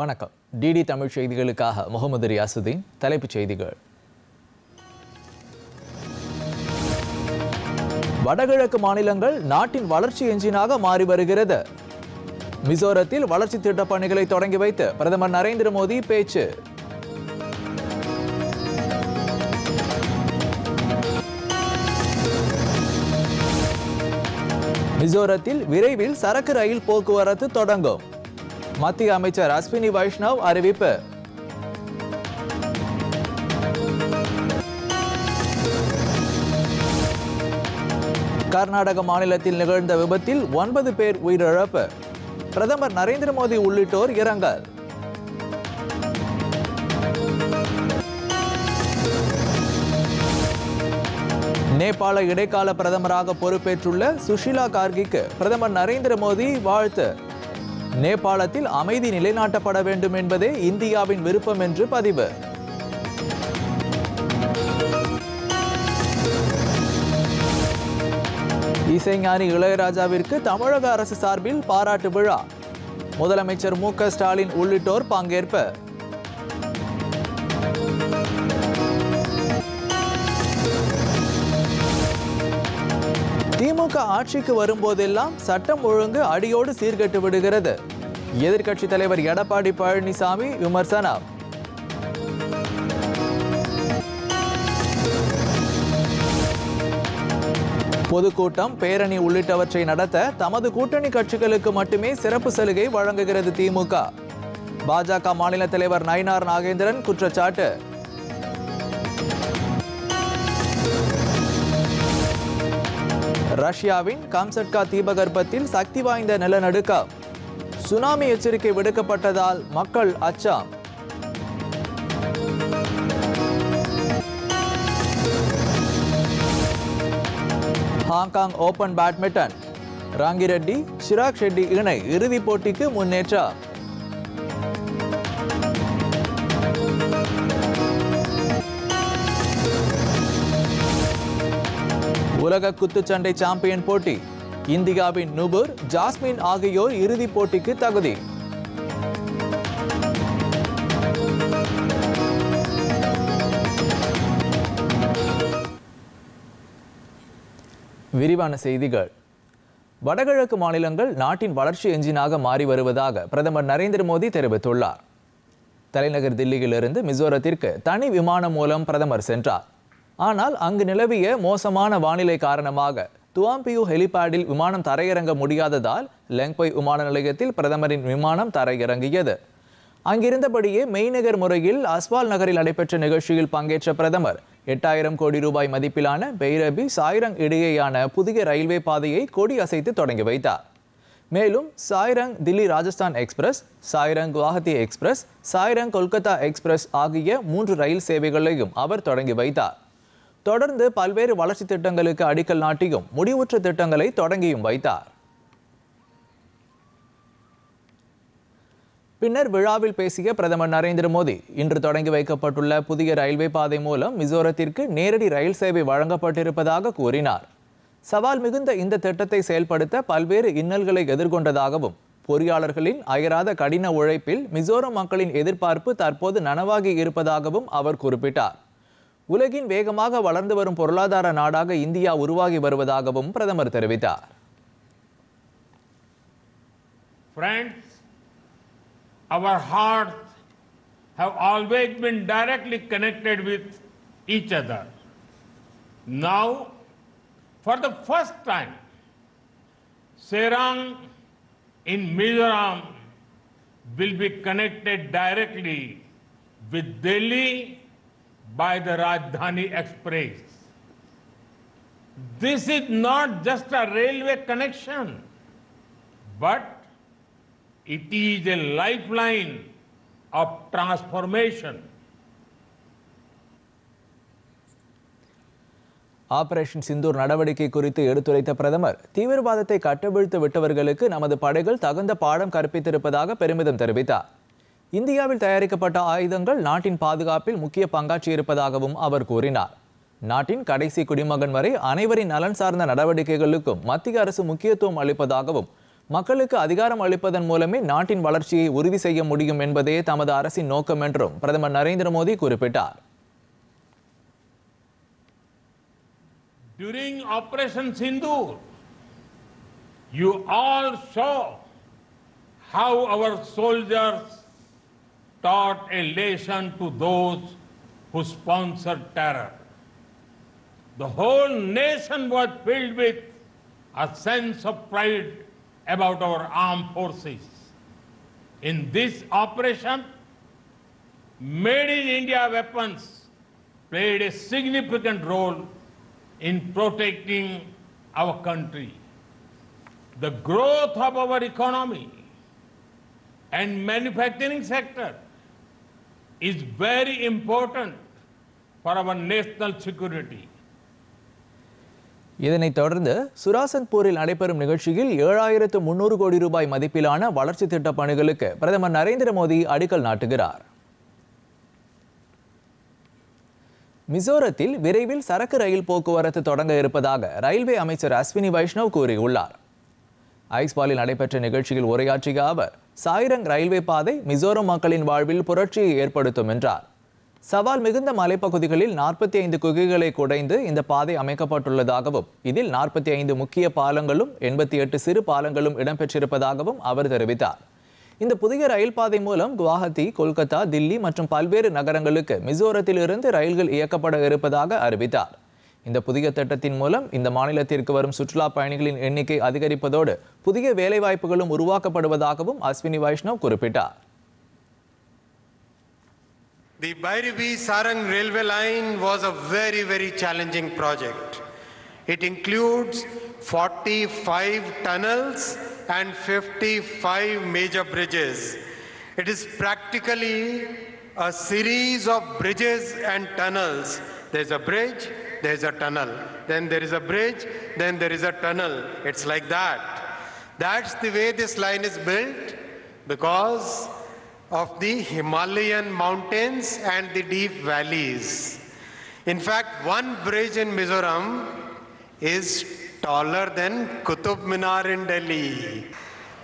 வணக்கம். டிடி தமிழ் செய்திகளுக்காக முகமது ரியாசுதீன் தலைப்புச் செய்திகள். வடகிழக்கு மாநிலங்கள் நாட்டின் வளர்ச்சி எஞ்சினாக மாறி வருகிறது. மிசோரத்தில் வளர்ச்சி திட்டப் பணிகளை தொடங்கி வைத்து பிரதமர் நரேந்திர மோடி பேச்சு. மிசோரத்தில் விரைவில் சரக்கு ரயில் போக்குவரத்து தொடங்கும். மத்திய அமைச்சர் அஸ்வினி வைஷ்ணவ் அறிவிப்பு. கர்நாடக மாநிலத்தில் நிகழ்ந்த விபத்தில் ஒன்பது பேர் உயிரிழப்பு. பிரதமர் நரேந்திர மோடி உள்ளிட்டோர் இரங்கல். நேபாள இடைக்கால பிரதமராக பொறுப்பேற்றுள்ள சுஷிலா கார்கிக்கு பிரதமர் நரேந்திர மோடி வாழ்த்து. நேபாளத்தில் அமைதி நிலைநாட்டப்பட வேண்டும் என்பதே இந்தியாவின் விருப்பம் என்று பதிவு. இசைஞானி இளையராஜாவிற்கு தமிழக அரசு சார்பில் பாராட்டு விழா. முதலமைச்சர் மு க ஸ்டாலின் உள்ளிட்டோர் பங்கேற்பு. திமுக ஆட்சிக்கு வரும்போதெல்லாம் சட்டம் ஒழுங்கு அடியோடு சீர்கெட்டு விடுகிறது. எதிர்க்கட்சி தலைவர் எடப்பாடி பழனிசாமி விமர்சனம். பொதுக்கூட்டம் பேரணி உள்ளிட்டவற்றை நடத்த தமது கூட்டணி கட்சிகளுக்கு மட்டுமே சிறப்பு சலுகை வழங்குகிறது திமுக. பாஜக மாநில தலைவர் நயினார் நாகேந்திரன் குற்றச்சாட்டு. ரஷ்யாவின் காம்சட்கா தீபகற்பத்தில் சக்தி வாய்ந்த நிலநடுக்கம். சுனாமி எச்சரிக்கை விடுக்கப்பட்டதால் மக்கள் அச்சம். Hong Kong open badminton. Rankireddy Chirag Shetty இணை இறுதிப் போட்டிக்கு முன்னேற்றம். உலக குத்துச்சண்டை சாம்பியன் போட்டி. இந்தியாவின் நுபுர் ஜாஸ்மின் ஆகியோர் இறுதிப் போட்டிக்கு தகுதி. விரிவான செய்திகள். வடகிழக்கு மாநிலங்கள் நாட்டின் வளர்ச்சி எஞ்சினாக மாறி வருவதாக பிரதமர் நரேந்திர மோடி தெரிவித்துள்ளார். தலைநகர் தில்லியிலிருந்து மிசோரத்திற்கு தனி விமானம் மூலம் பிரதமர் சென்றார். ஆனால் அங்கு நிலவிய மோசமான வானிலை காரணமாக துவாம்பியூ ஹெலிபேடில் விமானம் தரையிறங்க முடியாததால் லெங்பொய் விமான நிலையத்தில் பிரதமரின் விமானம் தரையிறங்கியது. அங்கிருந்தபடியே மெய்நகர் முறையில் அஸ்வால் நகரில் நடைபெற்ற நிகழ்ச்சியில் பங்கேற்ற பிரதமர் எட்டாயிரம் கோடி ரூபாய் மதிப்பிலான பெய்ரபி சாய்ரங் இடையேயான புதிய ரயில்வே பாதையை கொடி அசைத்து தொடங்கி வைத்தார். மேலும் Sairang Delhi Rajasthan express Sairang Guwahati express Sairang Kolkata express ஆகிய மூன்று ரயில் சேவைகளையும் அவர் தொடங்கி வைத்தார். தொடர்ந்து பல்வேறு வளர்ச்சி திட்டங்களுக்கு அடிக்கல் நாட்டியும் முடிவுற்ற திட்டங்களை தொடங்கியும் வைத்தார். பின்னர் விழாவில் பேசிய பிரதமர் நரேந்திர மோடி இன்று தொடங்கி வைக்கப்பட்டுள்ள புதிய ரயில்வே பாதை மூலம் மிசோரத்திற்கு நேரடி ரயில் சேவை வழங்கப்பட்டிருப்பதாக கூறினார். சவால் மிகுந்த இந்த திட்டத்தை செயல்படுத்த பல்வேறு இன்னல்களை எதிர்கொண்டதாகவும் பொறியாளர்களின் அயராத கடின உழைப்பில் மிசோரம் மக்களின் எதிர்பார்ப்பு தற்போது நனவாகி இருப்பதாகவும் அவர் குறிப்பிட்டார். உலகின் வேகமாக வளர்ந்து வரும் பொருளாதார நாடாக இந்தியா உருவாகி வருவதாகவும் பிரதமர் தெரிவித்தார் Friends, our hearts have always been directly connected with each other. Now, for the first time, Serang in Mizoram will be connected directly with Delhi by the Rajdhani Express. This is not just a railway connection, but it is a lifeline of transformation. Operation Sindoor நடவடிக்கை குறித்து எடுத்துரைத்த பிரதமர் தீவிரவாதத்தை கட்டவிழ்த்து விட்டவர்களுக்கு நமது படைகள் தகுந்த பாடம் கற்பித்திருப்பதாக பெருமிதம் தெரிவித்தார் இந்தியாவில் தயாரிக்கப்பட்ட ஆயுதங்கள் நாட்டின் பாதுகாப்பில் முக்கிய பங்காற்றியிருப்பதாகவும் அவர் கூறினார். நாட்டின் கடைசி குடிமகன் வரை அனைவரின் நலன் சார்ந்த நடவடிக்கைகளுக்கும் மத்திய அரசு முக்கியத்துவம் அளிப்பதாகவும் மக்களுக்கு அதிகாரம் அளிப்பதன் மூலமே நாட்டின் வளர்ச்சியை உறுதி செய்ய முடியும் என்பதே தமது அரசின் நோக்கம் என்றும் பிரதமர் நரேந்திர மோடி குறிப்பிட்டார். During Operation Sindoor, you all saw how our soldiers taught a lesson to those who sponsored terror. The whole nation was filled with a sense of pride about our armed forces. In this operation, made in India weapons played a significant role in protecting our country. The growth of our economy and manufacturing sector is very important for our national security. இதனைத் தொடர்ந்து சுராசன்பூரில் நடைபெறும் நிகழ்ச்சியில் ஏழாயிரத்து முன்னூறு கோடி ரூபாய் மதிப்பிலான வளர்ச்சி திட்ட பணிகளுக்கு பிரதமர் நரேந்திர மோடி அடிக்கல் நாட்டுகிறார் மிசோரத்தில் விரைவில் சரக்கு ரயில் போக்குவரத்து தொடங்க இருப்பதாக ரயில்வே அமைச்சர் அஸ்வினி வைஷ்ணவ் கூறியுள்ளார் ஐஸ்பாலில் நடைபெற்ற நிகழ்ச்சியில் உரையாற்றிய அவர் சாய்ரங் ரயில்வே பாதை மிசோரம் மக்களின் வாழ்வில் புரட்சியை ஏற்படுத்தும் என்றார். சவால் மிகுந்த மலைப்பகுதிகளில் நாற்பத்தி ஐந்து குகைகளை குடைந்து இந்த பாதை அமைக்கப்பட்டுள்ளதாகவும் இதில் நாற்பத்தி ஐந்து முக்கிய பாலங்களும் எண்பத்தி எட்டு சிறு பாலங்களும் இடம்பெற்றிருப்பதாகவும் அவர் தெரிவித்தார். இந்த புதிய ரயில் பாதை மூலம் குவாஹத்தி கொல்கத்தா தில்லி மற்றும் பல்வேறு நகரங்களுக்கு மிசோரத்தில் இருந்து ரயில்கள் இயக்கப்பட இருப்பதாக அறிவித்தார். இந்த புதிய திட்டத்தின் மூலம் இந்த மாநிலத்திற்கு வரும் சுற்றுலா பயணிகளின் எண்ணிக்கை அதிகரிப்பதோடு புதிய வேலைவாய்ப்புகளும் உருவாக்கப்படுவதாகவும் அஸ்வினி வைஷ்ணவ் குறிப்பிட்டார் The Bhairavi Sarang railway line was a very, very challenging project. It includes 45 tunnels and 55 major bridges. It is practically a series of bridges and tunnels. There's a bridge, there's a tunnel. Then there is a bridge, then there is a tunnel. It's like that. That's the way this line is built because of the Himalayan mountains and the deep valleys. In fact, one bridge in Mizoram is taller than Qutub Minar in Delhi.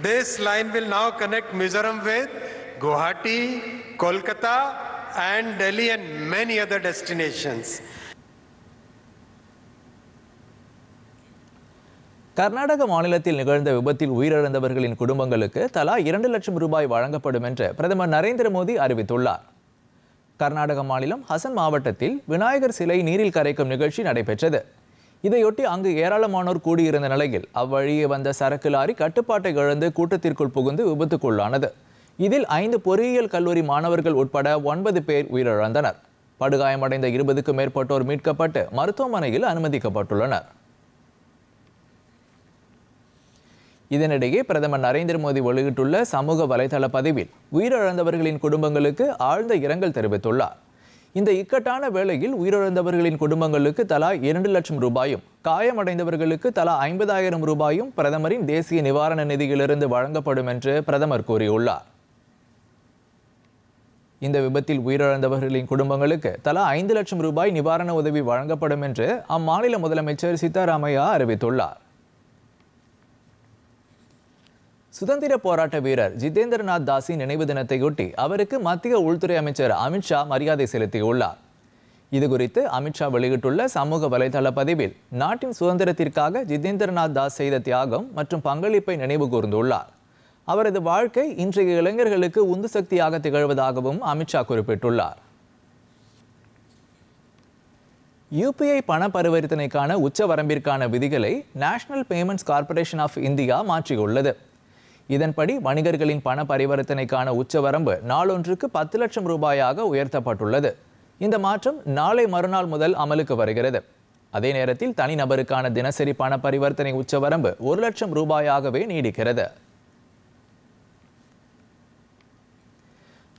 This line will now connect Mizoram with Guwahati, Kolkata, and Delhi and many other destinations. Karnataka மாநிலத்தில் நிகழ்ந்த விபத்தில் உயிரிழந்தவர்களின் குடும்பங்களுக்கு தலா இரண்டு லட்சம் ரூபாய் வழங்கப்படும் என்று பிரதமர் நரேந்திர மோடி அறிவித்துள்ளார். கர்நாடக மாநிலம் ஹசன் மாவட்டத்தில் விநாயகர் சிலை நீரில் கரைக்கும் நிகழ்ச்சி நடைபெற்றது. இதையொட்டி அங்கு ஏராளமானோர் கூடியிருந்த நிலையில் அவ்வழியே வந்த சரக்கு லாரி கட்டுப்பாட்டை இழந்து கூட்டத்திற்குள் புகுந்து விபத்துக்குள்ளானது. இதில் ஐந்து பொறியியல் கல்லூரி மாணவர்கள் உட்பட ஒன்பது பேர் உயிரிழந்தனர். படுகாயமடைந்த இருபதுக்கும் மேற்பட்டோர் மீட்கப்பட்டு மருத்துவமனையில் அனுமதிக்கப்பட்டுள்ளனர். இதனிடையே பிரதமர் நரேந்திர மோடி வெளியிட்டுள்ள சமூக வலைதள பதிவில் உயிரிழந்தவர்களின் குடும்பங்களுக்கு ஆழ்ந்த இரங்கல் தெரிவித்துள்ளார். இந்த இக்கட்டான வேளையில் உயிரிழந்தவர்களின் குடும்பங்களுக்கு தலா இரண்டு லட்சம் ரூபாயும் காயமடைந்தவர்களுக்கு தலா ஐம்பதாயிரம் ரூபாயும் பிரதமரின் தேசிய நிவாரண நிதியிலிருந்து வழங்கப்படும் என்று பிரதமர் கூறியுள்ளார். இந்த விபத்தில் உயிரிழந்தவர்களின் குடும்பங்களுக்கு தலா ஐந்து லட்சம் ரூபாய் நிவாரண உதவி வழங்கப்படும் என்று அம்மாநில முதலமைச்சர் சித்தாராமையா அறிவித்துள்ளார். சுதந்திர போராட்ட வீரர் ஜிதேந்திரநாத் தாஸின் நினைவு தினத்தையொட்டி அவருக்கு மத்திய உள்துறை அமைச்சர் அமித்ஷா மரியாதை செலுத்தியுள்ளார். இதுகுறித்து அமித்ஷா வெளியிட்டுள்ள சமூக வலைதள பதிவில் நாட்டின் சுதந்திரத்திற்காக ஜிதேந்திரநாத் தாஸ் செய்த தியாகம் மற்றும் பங்களிப்பை நினைவு கூர்ந்துள்ளார். அவரது வாழ்க்கை இன்றைய இளைஞர்களுக்கு உந்து சக்தியாக திகழ்வதாகவும் அமித்ஷா குறிப்பிட்டுள்ளார். யூபிஐ பண பரிவர்த்தனைக்கான உச்ச வரம்பிற்கான விதிகளை national payments corporation of India மாற்றியுள்ளது. இதன்படி வணிகர்களின் பண பரிவர்த்தனைக்கான உச்சவரம்பு நாளொன்றுக்கு பத்து லட்சம் ரூபாயாக உயர்த்தப்பட்டுள்ளது. இந்த மாற்றம் நாளை மறுநாள் முதல் அமலுக்கு வருகிறது. அதே நேரத்தில் தனிநபருக்கான தினசரி பண பரிவர்த்தனை உச்சவரம்பு ஒரு லட்சம் ரூபாயாகவே நீடிக்கிறது.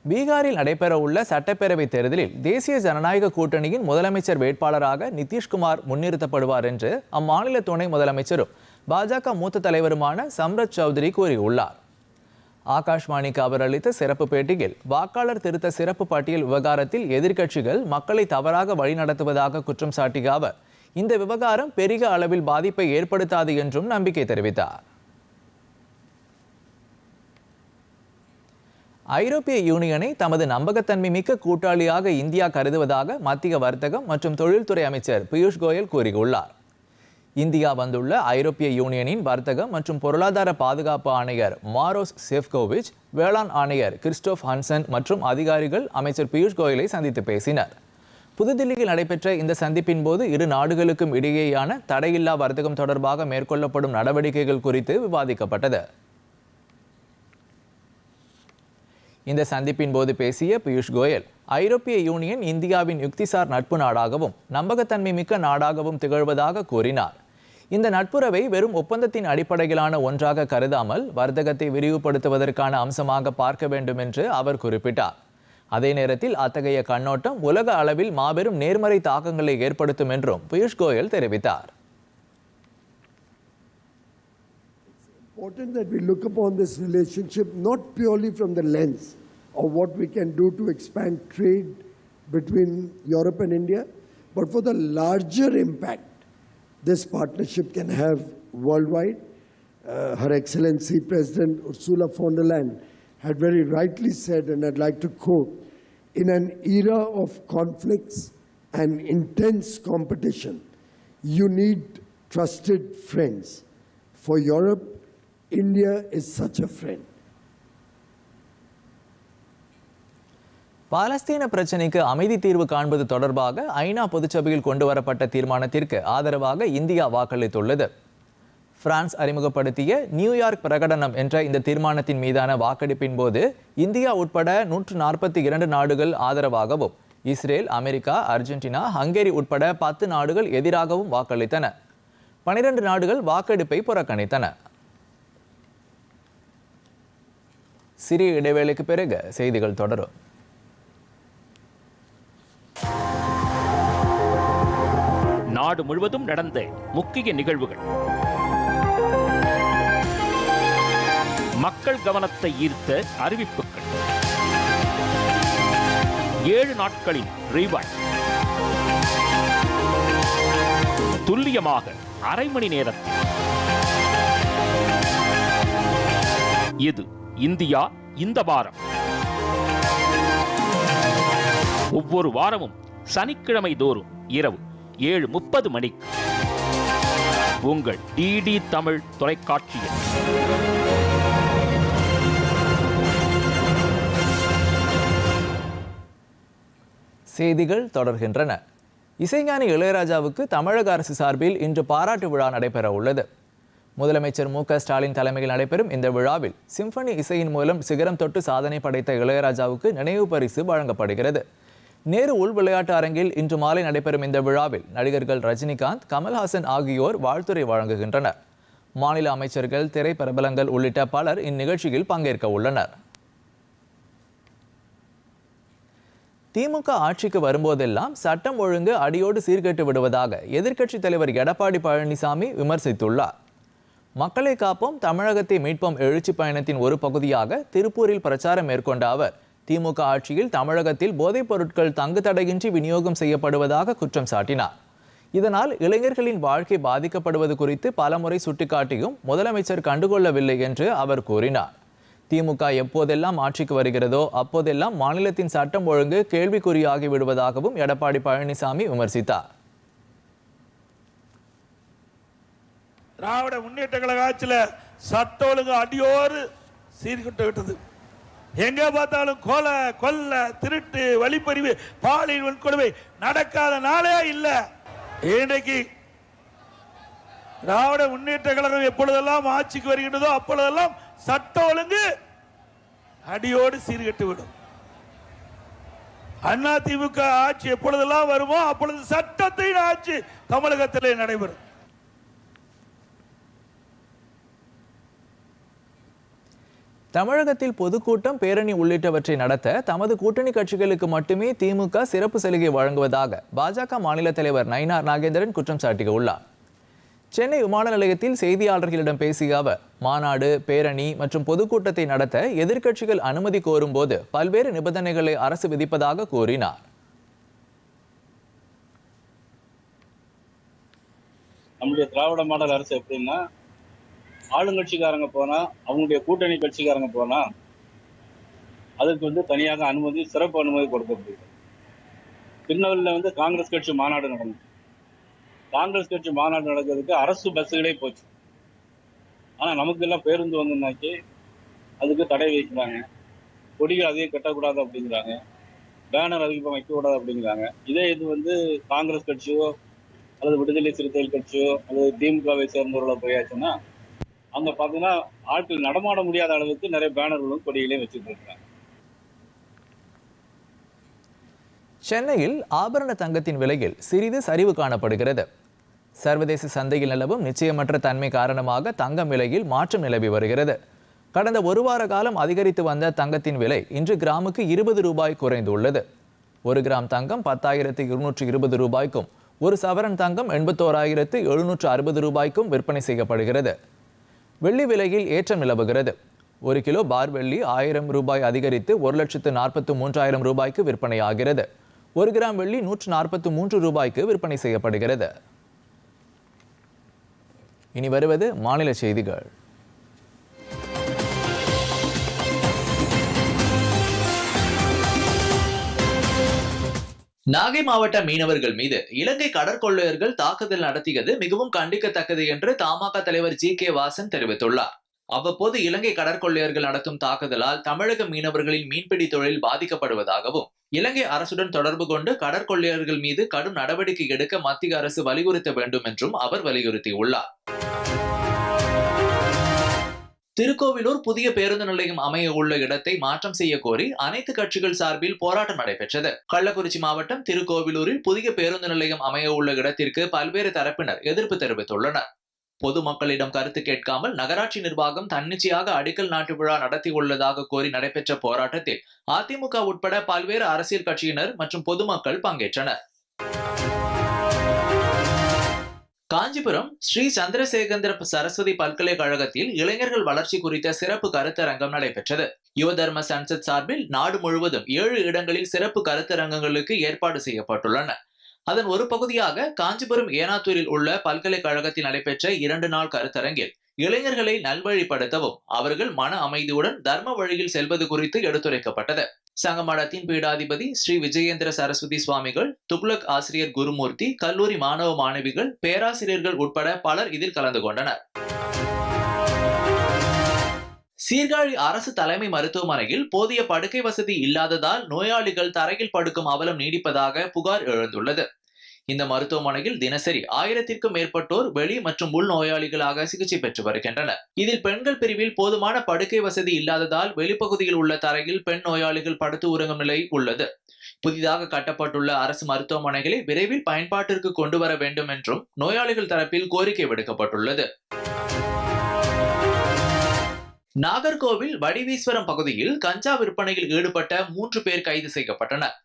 பீகாரில் நடைபெறவுள்ள சட்டப்பேரவை தேர்தலில் தேசிய ஜனநாயக கூட்டணியின் முதலமைச்சர் வேட்பாளராக நிதிஷ்குமார் முன்னிறுத்தப்படுவார் என்று அம்மாநில துணை முதலமைச்சரும் பாஜக மூத்த தலைவருமான சம்ரத் சௌத்ரி கூறியுள்ளார். ஆகாஷ்வாணிக்கு அவர் அளித்த சிறப்பு பேட்டியில் வாக்காளர் திருத்த சிறப்பு பட்டியல் விவகாரத்தில் எதிர்க்கட்சிகள் மக்களை தவறாக வழிநடத்துவதாக குற்றம் சாட்டிய அவர் இந்த விவகாரம் பெரிய அளவில் பாதிப்பை ஏற்படுத்தாது என்றும் நம்பிக்கை தெரிவித்தார். ஐரோப்பிய யூனியனை தமது நம்பகத்தன்மை மிக்க கூட்டாளியாக இந்தியா கருதுவதாக மத்திய வர்த்தகம் மற்றும் தொழில்துறை அமைச்சர் பியூஷ் கோயல் கூறியுள்ளார். இந்தியா வந்துள்ள ஐரோப்பிய யூனியனின் வர்த்தகம் மற்றும் பொருளாதார பாதுகாப்பு ஆணையர் மாரோஸ் செஃப்கோவிச் வேளாண் ஆணையர் கிறிஸ்டோப் ஹன்சன் மற்றும் அதிகாரிகள் அமைச்சர் பியூஷ் கோயலை சந்தித்து பேசினர். புதுதில்லியில் நடைபெற்ற இந்த சந்திப்பின் போது இரு நாடுகளுக்கும் இடையேயான தடையில்லா வர்த்தகம் தொடர்பாக மேற்கொள்ளப்படும் நடவடிக்கைகள் குறித்து விவாதிக்கப்பட்டது. இந்த சந்திப்பின் போது பேசிய பியூஷ் கோயல் ஐரோப்பிய யூனியன் இந்தியாவின் யுக்திசார் நட்பு நாடாகவும் நம்பகத்தன்மை மிக்க நாடாகவும் திகழ்வதாக கூறினார். இந்த நட்புறவை வெறும் ஒப்பந்தத்தின் அடிப்படையிலான ஒன்றாக கருதாமல் வர்த்தகத்தை விரிவுபடுத்துவதற்கான அம்சமாக பார்க்க வேண்டும் என்று அவர் குறிப்பிட்டார். அதே நேரத்தில் அத்தகைய கண்ணோட்டம் உலக அளவில் மாபெரும் நேர்மறை தாக்கங்களை ஏற்படுத்தும் என்றும் பியூஷ் கோயல் தெரிவித்தார். Important that we look upon this relationship not purely from the lens of what we can do to expand trade between Europe and India, but for the larger impact this partnership can have worldwide. Uh, Her Excellency President Ursula von der Leyen had very rightly said, and I'd like to quote, in an era of conflicts and intense competition, you need trusted friends. For Europe, India is such a friend. பாலஸ்தீன பிரச்சினைக்கு அமைதி தீர்வு காண்பது தொடர்பாக ஐநா பொதுச்சபையில் கொண்டு வரப்பட்ட தீர்மானத்திற்கு ஆதரவாக இந்தியா வாக்களித்துள்ளது. பிரான்ஸ் அறிமுகப்படுத்திய நியூயார்க் பிரகடனம் என்ற இந்த தீர்மானத்தின் மீதான வாக்கெடுப்பின் போது இந்தியா உட்பட நூற்று நாற்பத்தி இரண்டு நாடுகள் ஆதரவாகவும் இஸ்ரேல் அமெரிக்கா அர்ஜென்டினா ஹங்கேரி உட்பட பத்து நாடுகள் எதிராகவும் வாக்களித்தன. பனிரெண்டு நாடுகள் வாக்கெடுப்பை புறக்கணித்தன. சிறிய இடைவேளைக்கு பிறகு செய்திகள் தொடரும். நாடு முழுவதும் நடந்த முக்கிய நிகழ்வுகள். மக்கள் கவனத்தை ஈர்த்த அறிவிப்புகள். ஏழு நாட்களின் ரீவாய் துல்லியமாக அரை மணி நேரத்தில் இது இந்தியா இந்த வாரம். ஒவ்வொரு வாரமும் சனிக்கிழமை தோறும் இரவு. ஏழு முப்பது மணிக்கு. உங்கள் டிடி தமிழ் தொலைக்காட்சியில். செய்திகள் தொடர்கின்றன. இசைஞானி இளையராஜாவுக்கு தமிழக அரசு சார்பில் இன்று பாராட்டு விழா நடைபெற உள்ளது. முதலமைச்சர் மு க ஸ்டாலின் தலைமையில் நடைபெறும் இந்த விழாவில் சிம்பனி இசையின் மூலம் சிகரம் தொட்டு சாதனை படைத்த இளையராஜாவுக்கு நினைவு பரிசு வழங்கப்படுகிறது. நேரு உள் விளையாட்டு அரங்கில் இன்று மாலை நடைபெறும் இந்த விழாவில் நடிகர்கள் ரஜினிகாந்த் கமல்ஹாசன் ஆகியோர் வாழ்த்துரை வழங்குகின்றனர். மாநில அமைச்சர்கள் திரை பிரபலங்கள் உள்ளிட்ட பலர் இந்நிகழ்ச்சியில் பங்கேற்க உள்ளனர். திமுக ஆட்சிக்கு வரும்போதெல்லாம் சட்டம் ஒழுங்கு அடியோடு சீர்கெட்டு விடுவதாக எதிர்க்கட்சித் தலைவர் எடப்பாடி பழனிசாமி விமர்சித்துள்ளார். மக்களை காப்போம் தமிழகத்தை மீட்போம் எழுச்சி பயணத்தின் ஒரு பகுதியாக திருப்பூரில் பிரச்சாரம் மேற்கொண்ட அவர் திமுக ஆட்சியில் தமிழகத்தில் போதைப் பொருட்கள் தங்கு தடையின்றி விநியோகம் செய்யப்படுவதாக குற்றம் சாட்டினார். இதனால் இளைஞர்களின் வாழ்க்கை பாதிக்கப்படுவது குறித்து பலமுறை சுட்டிக்காட்டியும் முதலமைச்சர் கண்டுகொள்ளவில்லை என்று அவர் கூறினார். திமுக எப்போதெல்லாம் ஆட்சிக்கு வருகிறதோ அப்போதெல்லாம் மாநிலத்தின் சட்டம் ஒழுங்கு கேள்விக்குறியாகி விடுவதாகவும் எடப்பாடி பழனிசாமி விமர்சித்தார். திராவிட முன்னேற்ற கழக ஆட்சியில சட்ட ஒழுங்கு அடியோடு சீர்கிட்டு விட்டது. எங்க பார்த்தாலும் கொலை கொல்ல திருட்டு வழிப்பறிவு பாலியல் வன்கொடுமை நடக்காத நாளே இல்லை. இன்றைக்கு திராவிட முன்னேற்ற கழகம் எப்பொழுதெல்லாம் ஆட்சிக்கு வருகின்றதோ அப்பொழுதெல்லாம் சட்ட ஒழுங்கு அடியோடு சீர்கெட்டு விடும். அண்ணா திமுக ஆட்சி எப்பொழுதெல்லாம் வருமோ அப்பொழுது சட்டத்தின் ஆட்சி தமிழகத்திலே நடைபெறும். தமிழகத்தில் பொதுக்கூட்டம் பேரணி உள்ளிட்டவற்றை நடத்த தமது கூட்டணி கட்சிகளுக்கு மட்டுமே திமுக சிறப்பு சலுகை வழங்குவதாக பாஜக மாநில தலைவர் நயினார் நாகேந்திரன் குற்றம் சாட்டியுள்ளார். சென்னை விமான நிலையத்தில் செய்தியாளர்களிடம் பேசிய அவர் மாநாடு பேரணி மற்றும் பொதுக்கூட்டத்தை நடத்த எதிர்க்கட்சிகள் அனுமதி கோரும்போது பல்வேறு நிபந்தனைகளை அரசு விதிப்பதாக கூறினார். நம்முடைய திராவிட மாடல் அரசு எப்படின்னா ஆளுங்கட்சிக்காரங்க போனா அவங்களுடைய கூட்டணி கட்சிக்காரங்க போனா அதுக்கு வந்து தனியாக அனுமதி சிறப்பு அனுமதி கொடுக்கப்படுது திருநெல்வேலியில் வந்து காங்கிரஸ் கட்சி மாநாடு நடந்தது. காங்கிரஸ் கட்சி மாநாடு நடக்கிறதுக்கு அரசு பஸ்ஸுகளே போச்சு. ஆனா நமக்கு எல்லாம் பேருந்து வந்துனாக்கி அதுக்கு தடை வைக்கிறாங்க கொடிகள் அதிகம் கட்டக்கூடாது அப்படிங்கிறாங்க. பேனர் அதிகமாக வைக்கக்கூடாது அப்படிங்கிறாங்க. இதே இது வந்து காங்கிரஸ் கட்சியோ அல்லது விடுதலை சிறுத்தைகள் கட்சியோ அல்லது திமுகவை சேர்ந்தவர்களோ போயாச்சுன்னா அங்க பாத்தீங்கன்னா ஆட்கள் நடமாட முடியாத அளவுக்கு நிறைய பேனர்களும் கொடிகளையும் வச்சுட்டு இருக்காங்க. சென்னையில் ஆபரண தங்கத்தின் விலையில் சிறிது சரிவு காணப்படுகிறது. சர்வதேச சந்தையில் நிலவும் நிச்சயமற்ற தன்மை காரணமாக தங்கம் விலையில் மாற்றம் நிலவி வருகிறது. கடந்த ஒரு வார காலம் அதிகரித்து வந்த தங்கத்தின் விலை இன்று கிராமுக்கு இருபது ரூபாய் குறைந்துள்ளது. ஒரு கிராம் தங்கம் பத்தாயிரத்து இருநூற்று இருபது ரூபாய்க்கும் ஒரு சவரன் தங்கம் எண்பத்தோராயிரத்து எழுநூற்று அறுபது ரூபாய்க்கும் விற்பனை செய்யப்படுகிறது. வெள்ளி விலையில் ஏற்றம் நிலவுகிறது. ஒரு கிலோ பார் வெள்ளி ஆயிரம் ரூபாய் அதிகரித்து ஒரு லட்சத்து நாற்பத்து மூன்றாயிரம் ரூபாய்க்கு விற்பனையாகிறது. ஒரு கிராம் வெள்ளி நூற்று நாற்பத்து மூன்று ரூபாய்க்கு விற்பனை செய்யப்படுகிறது. இனி வருவது மாநில செய்திகள். நாகை மாவட்ட மீனவர்கள் மீது இலங்கை கடற்கொள்ளையர்கள் தாக்குதல் நடத்தியது மிகவும் கண்டிக்கத்தக்கது என்று தமாக தலைவர் ஜி கே வாசன் தெரிவித்துள்ளார். அவ்வப்போது இலங்கை கடற்கொள்ளையர்கள் நடத்தும் தாக்குதலால் தமிழக மீனவர்களின் மீன்பிடி தொழில் பாதிக்கப்படுவதாகவும் இலங்கை அரசுடன் தொடர்பு கொண்டு கடற்கொள்ளையர்கள் மீது கடும் நடவடிக்கை எடுக்க மத்திய அரசு வலியுறுத்த வேண்டும் என்றும் அவர் வலியுறுத்தியுள்ளார். திருக்கோவிலூர் புதிய பேருந்து நிலையம் அமைய உள்ள இடத்தை மாற்றம் செய்ய கோரி அனைத்து கட்சிகள் சார்பில் போராட்டம் நடைபெற்றது. கள்ளக்குறிச்சி மாவட்டம் திருக்கோவிலூரில் புதிய பேருந்து நிலையம் அமைய உள்ள இடத்திற்கு பல்வேறு தரப்பினர் எதிர்ப்பு தெரிவித்துள்ளனர். பொதுமக்களிடம் கருத்து கேட்காமல் நகராட்சி நிர்வாகம் தன்னிச்சையாக அடிக்கல் நாட்டு விழா நடத்தியுள்ளதாக கோரி நடைபெற்ற போராட்டத்தில் அதிமுக உட்பட பல்வேறு அரசியல் கட்சியினர் மற்றும் பொதுமக்கள் பங்கேற்றனர். காஞ்சிபுரம் ஸ்ரீ சந்திரசேகந்திர சரஸ்வதி பல்கலைக்கழகத்தில் இளைஞர்கள் வளர்ச்சி குறித்த சிறப்பு கருத்தரங்கம் நடைபெற்றது. யுவதர்ம சன்சத் சார்பில் நாடு முழுவதும் ஏழு இடங்களில் சிறப்பு கருத்தரங்கங்களுக்கு ஏற்பாடு செய்யப்பட்டுள்ளன. அதன் ஒரு பகுதியாக காஞ்சிபுரம் ஏனாத்தூரில் உள்ள பல்கலைக்கழகத்தில் நடைபெற்ற இரண்டு நாள் கருத்தரங்கில் இளைஞர்களை நல்வழிப்படுத்தவும் அவர்கள் மன அமைதியுடன் தர்ம வழியில் செல்வது குறித்து எடுத்துரைக்கப்பட்டது. சங்கமடத்தின் பீடாதிபதி ஸ்ரீ விஜயேந்திர சரஸ்வதி சுவாமிகள் துக்ளக் ஆசிரியர் குருமூர்த்தி கல்லூரி மாணவ மாணவிகள் பேராசிரியர்கள் உட்பட பலர் இதில் கலந்து கொண்டனர். சீர்காழி அரசு தலைமை மருத்துவமனையில் போதிய படுக்கை வசதி இல்லாததால் நோயாளிகள் தரையில் படுக்கும் அவலம் நீடிப்பதாக புகார் எழுந்துள்ளது. இந்த மருத்துவமனையில் தினசரி ஆயிரத்திற்கும் மேற்பட்டோர் வெளி மற்றும் உள் நோயாளிகளாக சிகிச்சை பெற்று வருகின்றனர். இதில் பெண்கள் பிரிவில் போதுமான படுக்கை வசதி இல்லாததால் வெளிப்பகுதியில் உள்ள தரையில் பெண் நோயாளிகள் படுத்து உறங்கும் நிலை உள்ளது. புதிதாக கட்டப்பட்டுள்ள அரசு மருத்துவமனைகளை விரைவில் பயன்பாட்டிற்கு கொண்டு வர வேண்டும் என்றும் நோயாளிகள் தரப்பில் கோரிக்கை விடுக்கப்பட்டுள்ளது. நாகர்கோவில் வடிவீஸ்வரம் பகுதியில் கஞ்சா விற்பனையில் ஈடுபட்ட மூன்று பேர் கைது செய்யப்பட்டனர்.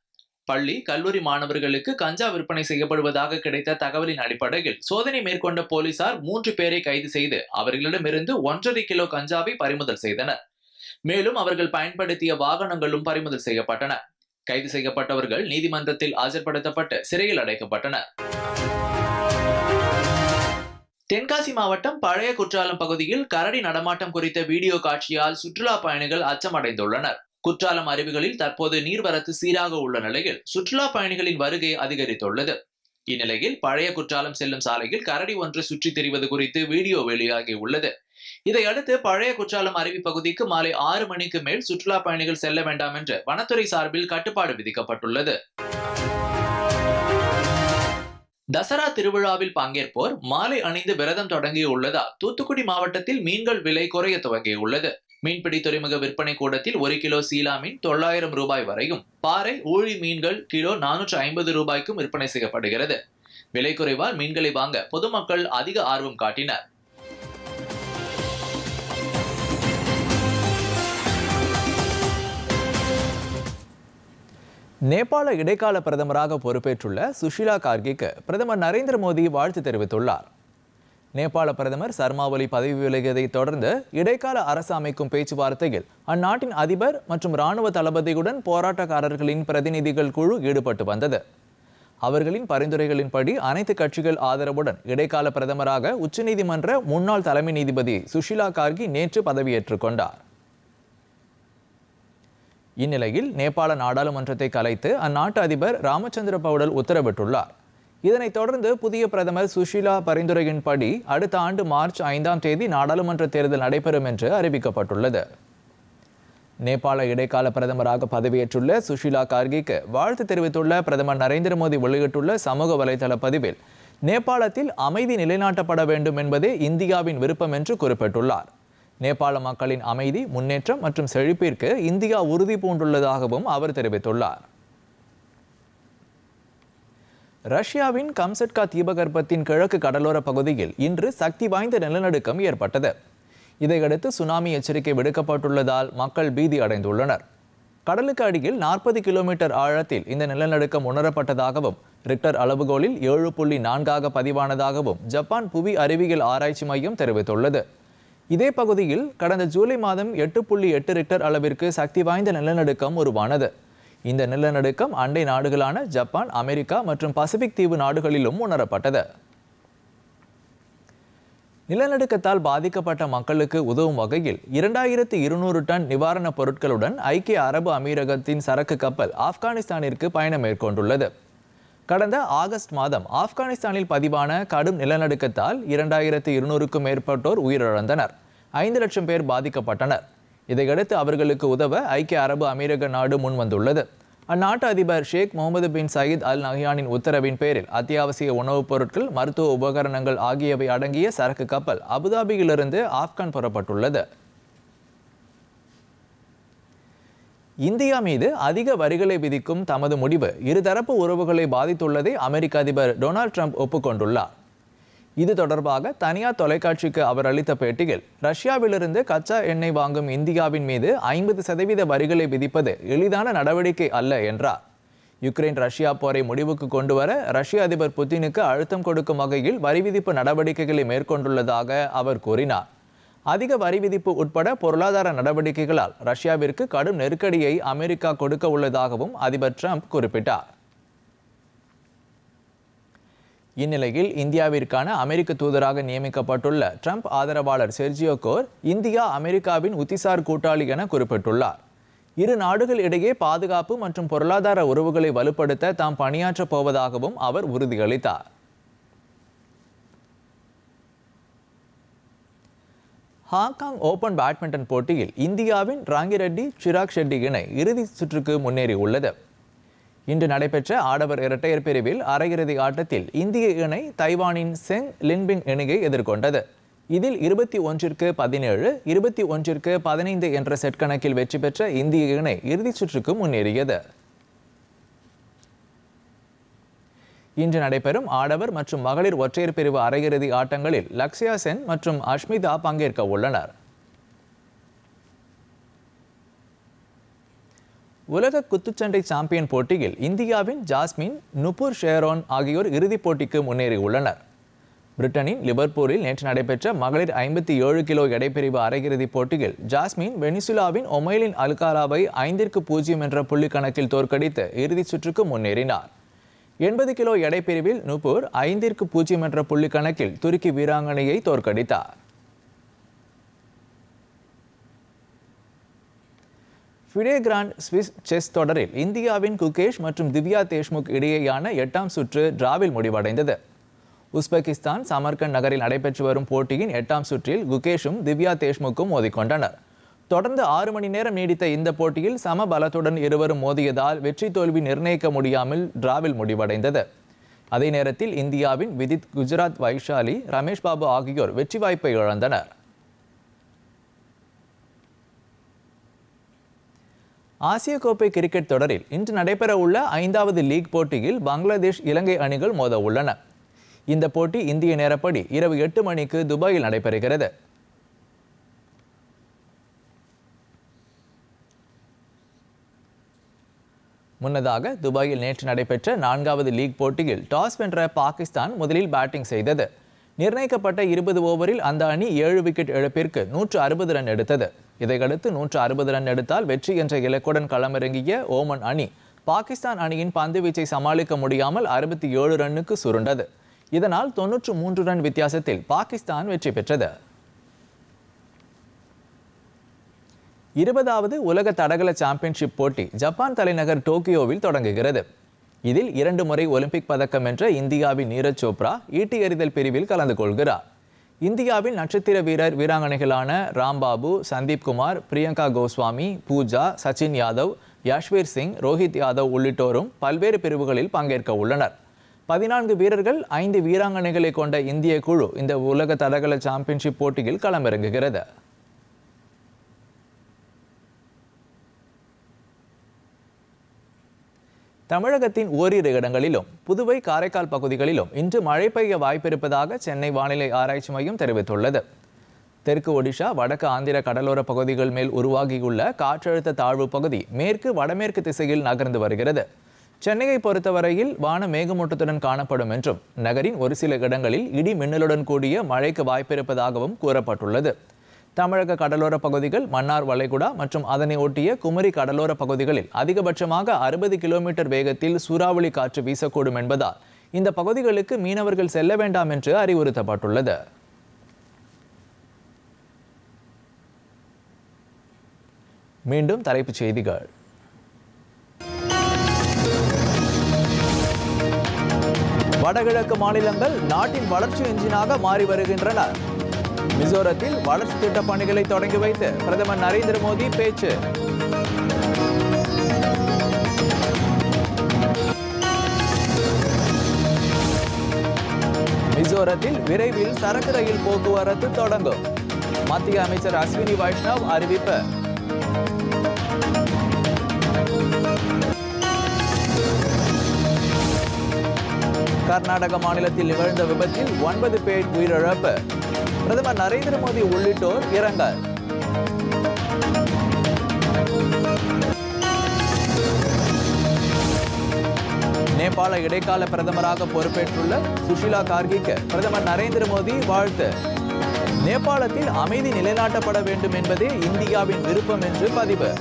பள்ளி கல்லூரி மாணவர்களுக்கு கஞ்சா விற்பனை செய்யப்படுவதாக கிடைத்த தகவலின் அடிப்படையில் சோதனை மேற்கொண்ட போலீசார் மூன்று பேரை கைது செய்து அவர்களிடமிருந்து ஒன்றரை கிலோ கஞ்சாவை பறிமுதல் செய்தனர். மேலும் அவர்கள் பயன்படுத்திய வாகனங்களும் பறிமுதல் செய்யப்பட்டன. கைது செய்யப்பட்டவர்கள் நீதிமன்றத்தில் ஆஜர்படுத்தப்பட்டு சிறையில் அடைக்கப்பட்டனர். தென்காசி மாவட்டம் பழைய குற்றாலம் பகுதியில் கரடி நடமாட்டம் குறித்த வீடியோ காட்சியால் சுற்றுலா பயணிகள் அச்சமடைந்துள்ளனர். குற்றாலம் அருவிகளில் தற்போது நீர்வரத்து சீராக உள்ள நிலையில் சுற்றுலா பயணிகளின் வருகை அதிகரித்துள்ளது. இந்நிலையில் பழைய குற்றாலம் செல்லும் சாலையில் கரடி ஒன்று சுற்றித் திரிவது குறித்து வீடியோ வெளியாகி உள்ளது. இதையடுத்து பழைய குற்றாலம் அருவி பகுதிக்கு மாலை ஆறு மணிக்கு மேல் சுற்றுலா பயணிகள் செல்ல வேண்டாம் என்று வனத்துறை சார்பில் கட்டுப்பாடு விதிக்கப்பட்டுள்ளது. தசரா திருவிழாவில் பங்கேற்போர் மாலை அணிந்து விரதம் தொடங்கியுள்ளதால் தூத்துக்குடி மாவட்டத்தில் மீன்கள் விலை குறைய துவங்கியுள்ளது. மீன்பிடி துறைமுக விற்பனை கூடத்தில் ஒரு கிலோ சீலா மீன் தொள்ளாயிரம் ரூபாய் வரையும். பாறை ஊழி மீன்கள் கிலோ நானூற்று ஐம்பது ரூபாய்க்கும் விற்பனை செய்யப்படுகிறது. விலை குறைவால் மீன்களை வாங்க பொதுமக்கள் அதிக ஆர்வம் காட்டினர். நேபாள இடைக்கால பிரதமராக பொறுப்பேற்றுள்ள சுஷிலா கார்கிக்கு பிரதமர் நரேந்திர மோடி வாழ்த்து தெரிவித்துள்ளார். நேபாள பிரதமர் சர்மா ஒலி பதவி விலகியதை தொடர்ந்து இடைக்கால அரசு அமைக்கும் பேச்சுவார்த்தையில் அந்நாட்டின் அதிபர் மற்றும் இராணுவ தளபதியுடன் போராட்டக்காரர்களின் பிரதிநிதிகள் குழு ஈடுபட்டு வந்தது. அவர்களின் பரிந்துரைகளின்படி அனைத்து கட்சிகள் ஆதரவுடன் இடைக்கால பிரதமராக உச்சநீதிமன்ற முன்னாள் தலைமை நீதிபதி சுஷிலா கார்கி நேற்று பதவியேற்றுக் கொண்டார். இந்நிலையில் நேபாள நாடாளுமன்றத்தை கலைத்து அந்நாட்டு அதிபர் ராமச்சந்திர பவுடல் உத்தரவிட்டுள்ளார். இதனைத் தொடர்ந்து புதிய பிரதமர் சுஷீலா பரிந்துரையின்படி அடுத்த ஆண்டு மார்ச் ஐந்தாம் தேதி நாடாளுமன்ற தேர்தல் நடைபெறும் என்று அறிவிக்கப்பட்டுள்ளது. நேபாள இடைக்கால பிரதமராக பதவியேற்றுள்ள சுஷீலா கார்கிக்கு வாழ்த்து தெரிவித்துள்ள பிரதமர் நரேந்திர மோடி வெளியிட்டுள்ள சமூக வலைதள பதிவில் நேபாளத்தில் அமைதி நிலைநாட்டப்பட வேண்டும் என்பதே இந்தியாவின் விருப்பம் என்று குறிப்பிட்டுள்ளார். நேபாள மக்களின் அமைதி முன்னேற்றம் மற்றும் செழிப்பிற்கு இந்தியா உறுதி பூண்டுள்ளதாகவும் அவர் தெரிவித்துள்ளார். ரஷ்யாவின் கம்சட்கா தீபகற்பத்தின் கிழக்கு கடலோர பகுதியில் இன்று சக்தி வாய்ந்த நிலநடுக்கம் ஏற்பட்டது. இதையடுத்து சுனாமி எச்சரிக்கை விடுக்கப்பட்டுள்ளதால் மக்கள் பீதி அடைந்துள்ளனர். கடலுக்கு அடியில் நாற்பது கிலோமீட்டர் ஆழத்தில் இந்த நிலநடுக்கம் உணரப்பட்டதாகவும் ரிக்டர் அளவுகோலில் ஏழு புள்ளி நான்காக பதிவானதாகவும் ஜப்பான் புவி அறிவியல் ஆராய்ச்சி மையம் தெரிவித்துள்ளது. இதே பகுதியில் கடந்த ஜூலை மாதம் எட்டு புள்ளி எட்டு ரிக்டர் அளவிற்கு சக்தி வாய்ந்த நிலநடுக்கம் உருவானது. இந்த நிலநடுக்கம் அண்டை நாடுகளான ஜப்பான் அமெரிக்கா மற்றும் பசிபிக் தீவு நாடுகளிலும் உணரப்பட்டது. நிலநடுக்கத்தால் பாதிக்கப்பட்ட மக்களுக்கு உதவும் வகையில் இரண்டாயிரத்து இருநூறு டன் நிவாரணப் பொருட்களுடன் ஐக்கிய அரபு அமீரகத்தின் சரக்கு கப்பல் ஆப்கானிஸ்தானிற்கு பயணம் மேற்கொண்டுள்ளது. கடந்த ஆகஸ்ட் மாதம் ஆப்கானிஸ்தானில் பதிவான கடும் நிலநடுக்கத்தால் இரண்டாயிரத்து இருநூறுக்கும் மேற்பட்டோர் உயிரிழந்தனர். ஐந்து லட்சம் பேர் பாதிக்கப்பட்டனர். இதையடுத்து அவர்களுக்கு உதவ ஐக்கிய அரபு அமீரக நாடு முன்வந்துள்ளது அந்நாட்டு அதிபர் ஷேக் முகமது பின் சயீத் அல் நஹ்யானின் உத்தரவின் பேரில் அத்தியாவசிய உணவுப் பொருட்கள் மருத்துவ உபகரணங்கள் ஆகியவை அடங்கிய சரக்கு கப்பல் அபுதாபியிலிருந்து ஆப்கான் புறப்பட்டுள்ளது. இந்தியா மீது அதிக வரிகளை விதிக்கும் தமது முடிவு இருதரப்பு உறவுகளை பாதித்துள்ளதை அமெரிக்க அதிபர் டொனால்ட் ட்ரம்ப் ஒப்புக்கொண்டுள்ளார். இது தொடர்பாக தனியார் தொலைக்காட்சிக்கு அவர் அளித்த பேட்டியில் ரஷ்யாவிலிருந்து கச்சா எண்ணெய் வாங்கும் இந்தியாவின் மீது ஐம்பது சதவீத வரிகளை விதிப்பது எளிதான நடவடிக்கை அல்ல என்றார். யுக்ரைன் ரஷ்யா போரை முடிவுக்கு கொண்டு வர ரஷ்ய அதிபர் புதினுக்கு அழுத்தம் கொடுக்கும் வகையில் வரி விதிப்பு நடவடிக்கைகளை மேற்கொண்டுள்ளதாக அவர் கூறினார். அதிக வரி விதிப்பு உட்பட பொருளாதார நடவடிக்கைகளால் ரஷ்யாவிற்கு கடும் நெருக்கடியை அமெரிக்கா கொடுக்க உள்ளதாகவும் அதிபர் ட்ரம்ப் குறிப்பிட்டார். இந்நிலையில் இந்தியாவிற்கான அமெரிக்க தூதராக நியமிக்கப்பட்டுள்ள ட்ரம்ப் ஆதரவாளர் செர்ஜியோ கோர் இந்தியா அமெரிக்காவின் உத்திசார் கூட்டாளி என குறிப்பிட்டுள்ளார். இரு நாடுகள் இடையே பாதுகாப்பு மற்றும் பொருளாதார உறவுகளை வலுப்படுத்த தாம் பணியாற்றப் போவதாகவும் அவர் உறுதியளித்தார். ஹாங்காங் ஓபன் பேட்மிண்டன் போட்டியில் இந்தியாவின் ராங்கிரெட்டி சிராக் ஷெட்டி இணை இறுதி சுற்றுக்கு முன்னேறியுள்ளது. இன்று நடைபெற்ற ஆடவர் இரட்டையர் பிரிவில் அரையிறுதி ஆட்டத்தில் இந்திய இணை தைவானின் செங் லின்பிங் இணையை எதிர்கொண்டது. இதில் இருபத்தி ஒன்றிற்கு பதினேழு இருபத்தி ஒன்றிற்கு பதினைந்து என்ற செட் கணக்கில் வெற்றி பெற்ற இந்திய இணை இறுதிச் சுற்றுக்கு முன்னேறியது. இன்று நடைபெறும் ஆடவர் மற்றும் மகளிர் ஒற்றையர் பிரிவு அரையிறுதி ஆட்டங்களில் லக்ஷயா சென் மற்றும் அஷ்மிதா பங்கேற்க உள்ளனர். உலக குத்துச்சண்டை சாம்பியன் போட்டியில் இந்தியாவின் ஜாஸ்மின் நுபுர் ஷேரோன் ஆகியோர் இறுதிப் போட்டிக்கு முன்னேறியுள்ளனர். பிரிட்டனின் லிபர்பூரில் நேற்று நடைபெற்ற மகளிர் ஐம்பத்தி ஏழு கிலோ எடைப்பிரிவு அரையிறுதிப் போட்டியில் ஜாஸ்மின் வெனிசுலாவின் ஒமைலின் அல்காராவை ஐந்திற்கு பூஜ்ஜியம் என்ற புள்ளி கணக்கில் தோற்கடித்து இறுதிச் சுற்றுக்கு முன்னேறினார். எண்பது கிலோ எடைப்பிரிவில் நுபுர் ஐந்திற்கு பூஜ்ஜியம் என்ற புள்ளி கணக்கில் துருக்கி வீராங்கனையை தோற்கடித்தார். ஃபிடே கிராண்ட் ஸ்விஸ் செஸ் தொடரில் இந்தியாவின் குகேஷ் மற்றும் திவ்யா தேஷ்முக் இடையேயான எட்டாம் சுற்று டிராவில் முடிவடைந்தது. உஸ்பெகிஸ்தான் சமர்கண்ட் நகரில் நடைபெற்று வரும் போட்டியின் எட்டாம் சுற்றில் குகேஷும் திவ்யா தேஷ்முக்கும் மோதிக்கொண்டனர். தொடர்ந்து ஆறு மணி நேரம் நீடித்த இந்த போட்டியில் சம பலத்துடன் இருவரும் மோதியதால் வெற்றி தோல்வி நிர்ணயிக்க முடியாமல் டிராவில் முடிவடைந்தது. அதே நேரத்தில் இந்தியாவின் விதித் குஜராத் வைஷாலி ரமேஷ் பாபு ஆகியோர் வெற்றி வாய்ப்பை இழந்தனர். ஆசிய கோப்பை கிரிக்கெட் தொடரில் இன்று நடைபெறவுள்ள ஐந்தாவது லீக் போட்டியில் பங்களாதேஷ் இலங்கை அணிகள் மோத உள்ளன இந்த போட்டி இந்திய நேரப்படி இரவு எட்டு மணிக்கு துபாயில் நடைபெறுகிறது. முன்னதாக துபாயில் நேற்று நடைபெற்ற நான்காவது லீக் போட்டியில் டாஸ் வென்ற பாகிஸ்தான் முதலில் பேட்டிங் செய்தது. நிர்ணயிக்கப்பட்ட இருபது ஓவரில் அந்த அணி ஏழு விக்கெட் இழப்பிற்கு நூற்று அறுபது ரன் எடுத்தது. இதையடுத்து நூற்று அறுபது ரன் எடுத்தால் வெற்றி என்ற இலக்குடன் களமிறங்கிய ஓமன் அணி பாகிஸ்தான் அணியின் பந்து வீச்சை சமாளிக்க முடியாமல் அறுபத்தி ஏழு ரன்னுக்கு சுருண்டது. இதனால் தொன்னூற்று மூன்று ரன் வித்தியாசத்தில் பாகிஸ்தான் வெற்றி பெற்றது. இருபதாவது உலக தடகள சாம்பியன்ஷிப் போட்டி ஜப்பான் தலைநகர் டோக்கியோவில் தொடங்குகிறது. இதில் இரண்டு முறை ஒலிம்பிக் பதக்கம் வென்ற இந்தியாவின் நீரஜ் சோப்ரா ஈட்டி எறிதல் பிரிவில் கலந்து கொள்கிறார். இந்தியாவின் நட்சத்திர வீரர் வீராங்கனைகளான ராம்பாபு சந்தீப் குமார் பிரியங்கா கோஸ்வாமி பூஜா சச்சின் யாதவ் யாஷ்வீர் சிங் ரோஹித் யாதவ் உள்ளிட்டோரும் பல்வேறு பிரிவுகளில் பங்கேற்க உள்ளனர். பதினான்கு வீரர்கள் ஐந்து வீராங்கனைகளை கொண்ட இந்திய குழு இந்த உலக தடகள சாம்பியன்ஷிப் போட்டியில் களமிறங்குகிறது. தமிழகத்தின் ஓரிரு இடங்களிலும் புதுவை காரைக்கால் பகுதிகளிலும் இன்று மழை பெய்ய வாய்ப்பிருப்பதாக சென்னை வானிலை ஆராய்ச்சி மையம் தெரிவித்துள்ளது. தெற்கு ஒடிஷா வடக்கு ஆந்திர கடலோர பகுதிகள் மேல் உருவாகியுள்ள காற்றழுத்த தாழ்வு பகுதி மேற்கு வடமேற்கு திசையில் நகர்ந்து வருகிறது. சென்னையை பொறுத்தவரையில் வான மேகமூட்டத்துடன் காணப்படும் என்றும் நகரின் ஒரு சில இடங்களில் இடி மின்னலுடன் கூடிய மழைக்கு வாய்ப்பிருப்பதாகவும் கூறப்பட்டுள்ளது. தமிழக கடலோர பகுதிகள் மன்னார் வளைகுடா மற்றும் அதனை ஒட்டிய குமரி கடலோர பகுதிகளில் அதிகபட்சமாக அறுபது கிலோமீட்டர் வேகத்தில் சூறாவளி காற்று வீசக்கூடும் என்பதால் இந்த பகுதிகளுக்கு மீனவர்கள் செல்ல வேண்டாம் என்று அறிவுறுத்தப்பட்டுள்ளது. மீண்டும் தலைப்புச் செய்திகள். வடகிழக்கு மாநிலங்கள் நாட்டின் வளர்ச்சி எஞ்சினாக மாறி வருகின்றன. மிசோரத்தில் வளர்ச்சி திட்ட பணிகளை தொடங்கி வைத்து பிரதமர் நரேந்திர மோடி பேச்சு. மிசோரத்தில் விரைவில் சரக்கு ரயில் போக்குவரத்து தொடங்கும். மத்திய அமைச்சர் அஸ்வினி வைஷ்ணவ் அறிவிப்பு. கர்நாடக மாநிலத்தில் நிகழ்ந்த விபத்தில் ஒன்பது பேர் உயிரிழப்பு. பிரதமர் நரேந்திர மோடி உள்ளிட்டோர் இரங்கல். நேபாள இடைக்கால பிரதமராக பொறுப்பேற்றுள்ள சுஷிலா கார்கிக்கு பிரதமர் நரேந்திர மோடி வாழ்த்து. நேபாளத்தில் அமைதி நிலைநாட்டப்பட வேண்டும் என்பதே இந்தியாவின் விருப்பம் என்று பதிவு.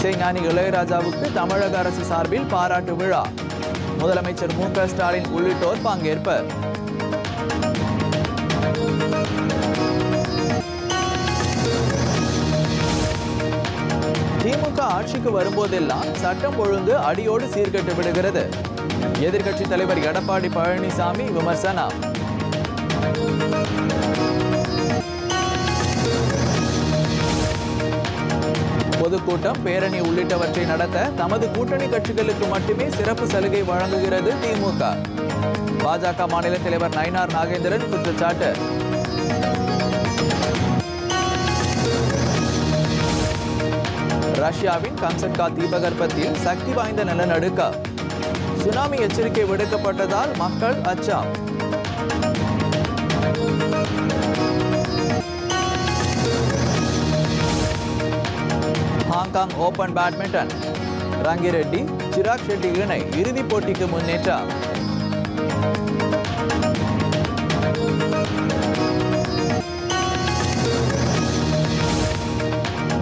இசைஞானி இளையராஜாவுக்கு தமிழக அரசு சார்பில் பாராட்டு விழா. முதலமைச்சர் மு ஸ்டாலின் உள்ளிட்டோர் பங்கேற்பர் திமுக ஆட்சிக்கு வரும்போதெல்லாம் சட்டம் ஒழுங்கு அடியோடு சீர்கெட்டு விடுகிறது. எதிர்க்கட்சி தலைவர் எடப்பாடி பழனிசாமி விமர்சனம். பொதுக்கூட்டம் பேரணி உள்ளிட்டவற்றை நடத்த தமது கூட்டணி கட்சிகளுக்கு மட்டுமே சிறப்பு சலுகை வழங்குகிறது திமுக. பாஜக மாநில தலைவர் நயினார் நாகேந்திரன் குற்றச்சாட்டு. ரஷ்யாவின் கம்சட்கா தீபகற்பத்தில் சக்தி வாய்ந்த நிலநடுக்கம். சுனாமி எச்சரிக்கை விடுக்கப்பட்டதால் மக்கள் அச்சம். Hong Kong open badminton. Rankireddy Chirag Shetty இணை இறுதிப் போட்டிக்கு முன்னேற்றம்.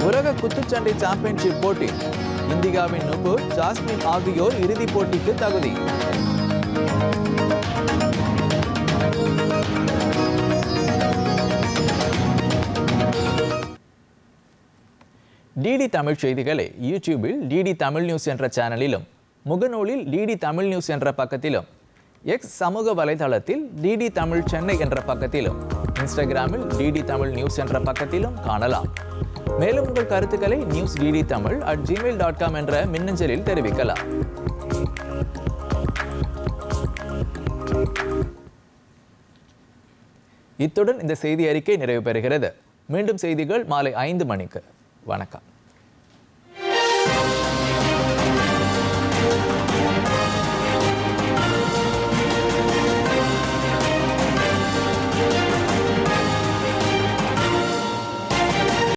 உலக குத்துச்சண்டை சாம்பியன்ஷிப் போட்டி. இந்தியாவின் நுபு ஜாஸ்மின் ஆகியோர் இறுதிப் போட்டிக்கு தகுதி. டிடி தமிழ் செய்திகளை யூடியூபில் டிடி தமிழ் நியூஸ் என்ற சேனலிலும் முகநூலில் டிடி தமிழ் நியூஸ் என்ற பக்கத்திலும் எக்ஸ் சமூக வலைதளத்தில் டிடி தமிழ் சென்னை என்ற பக்கத்திலும் இன்ஸ்டாகிராமில் டிடி தமிழ் நியூஸ் என்ற பக்கத்திலும் காணலாம். மேலும் உங்கள் கருத்துக்களை news DD Tamil at Gmail dot com என்ற மின்னஞ்சலில் தெரிவிக்கலாம். இத்துடன் இந்த செய்தி அறிக்கை நிறைவு பெறுகிறது. மீண்டும் செய்திகள் மாலை ஐந்து மணிக்கு. வணக்கம்.